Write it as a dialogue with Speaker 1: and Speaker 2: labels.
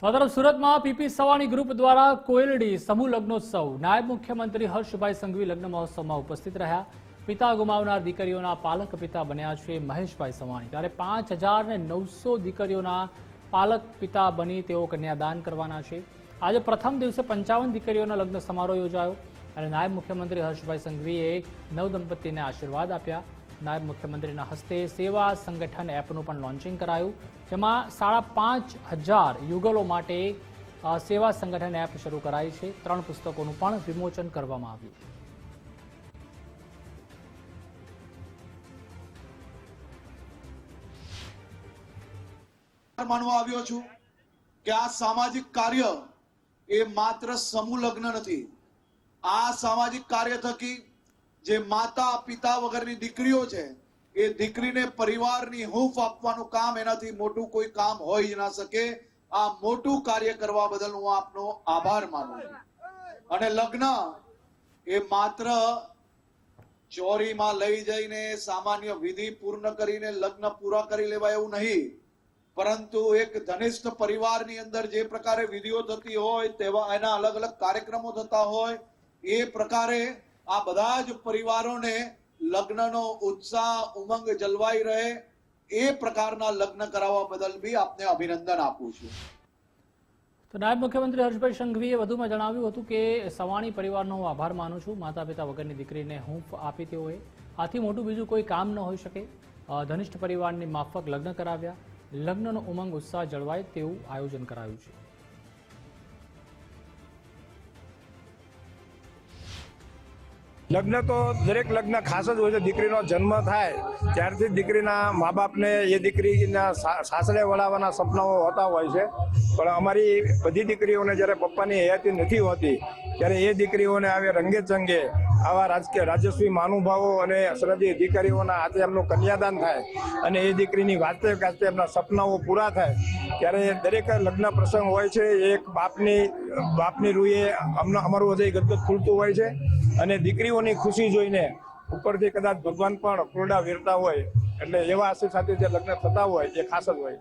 Speaker 1: તો તરફ સુરતમાં પીપી સવાણી ગ્રુપ દ્વારા કોયલડી સમૂહ લગ્નોત્સવ. નાયબ મુખ્યમંત્રી હર્ષભાઈ સંઘવી લગ્ન મહોત્સવમાં ઉપસ્થિત રહ્યા. પિતા ગુમાવનાર દીકરીઓના પાલક પિતા બન્યા છે મહેશભાઈ સવાણી. ત્યારે પાંચ હજાર નવસો દીકરીઓના પાલક પિતા બની તેઓ કન્યાદાન કરવાના છે. આજે પ્રથમ દિવસે પંચાવન દીકરીઓના લગ્ન સમારોહ યોજાયો અને નાયબ મુખ્યમંત્રી હર્ષભાઈ સંઘવીએ નવ દંપતીને આશીર્વાદ આપ્યા. નાયબ મુખ્યમંત્રીના હસ્તે સેવા સંગઠન એપનું પણ લોન્ચિંગ કરાયું, જેમાં સાડા પાંચ હજાર યુગલો માટે સેવા સંગઠન એપ શરૂ કરાઈ છે. ત્રણ પુસ્તકોનું પણ વિમોચન કરવામાં આવ્યું.
Speaker 2: માનવા આવ્યો છું કે આ સામાજિક કાર્ય એ માત્ર સમૂહ લગ્ન નથી. આ સામાજિક કાર્ય થકી જે માતા, પિતા વગરની દીકરીઓ છે, એ દીકરીને પરિવારની હૂંફ આપવાનું કામ એનાથી મોટું કોઈ કામ હોઈ ના શકે. આ મોટું કાર્ય કરવા બદલ હું આપનો આભાર માનું છું. અને લગ્ન એ માત્ર ચોરીમાં લઈ જઈને સામાન્ય વિધિ પૂર્ણ કરીને લગ્ન પૂરા કરી લેવા એવું નહીં. પરંતુ એક ધનિષ્ઠ પરિવારની અંદર જે પ્રકારે વિધિઓ થતી હોય, તેવા એના અલગ અલગ કાર્યક્રમો થતા હોય, એ પ્રકારે આ બધા જ પરિવારોને લગ્નનો ઉત્સાહ, ઉમંગ જલવાઈ રહે એ પ્રકારના લગ્ન કરાવવા બદલ બી આપને અભિનંદન આપું છું.
Speaker 1: તો નાયબ મુખ્યમંત્રી હર્ષભાઈ સંઘવીએ વધુમાં જણાવ્યું હતું કે સવાણી પરિવારનો હું આભાર માનું છું. માતા પિતા વગરની દીકરીને હૂંફ આપી તેઓએ. આથી મોટું બીજું કોઈ કામ ન હોઈ શકે. ધનિષ્ઠ પરિવારની માફક લગ્ન કરાવ્યા. લગ્નનો ઉમંગ, ઉત્સાહ જળવાય તેવું આયોજન કરાયું છે.
Speaker 3: લગ્ન તો દરેક લગ્ન ખાસ જ હોય છે. દીકરીનો જન્મ થાય ત્યારથી દીકરીના મા બાપને એ દીકરીના સાસરે વળાવવાના સપનાઓ હોતા હોય છે. પણ અમારી બધી દીકરીઓને જ્યારે પપ્પાની હયાતી નથી હોતી, ત્યારે એ દીકરીઓને આવે રંગે ચંગે આવા રાજકીય રાજસ્વી મહાનુભાવો અને સરહદી અધિકારીઓના હાથે એમનું કન્યાદાન થાય અને એ દીકરીની વાતે ગાતે એમના સપનાઓ પૂરા થાય, ત્યારે દરેક લગ્ન પ્રસંગ હોય છે, એક બાપની બાપની રૂએ અમને, અમારું હૃદય ગદગદ ખુલતું હોય છે અને દીકરીઓની ખુશી જોઈને ઉપરથી કદાચ ભગવાન પણ પૂર્ણા વેરતા હોય, એટલે એવા આશીર્વાદ સાથે જે લગ્ન થતા હોય, એ ખાસ જ હોય.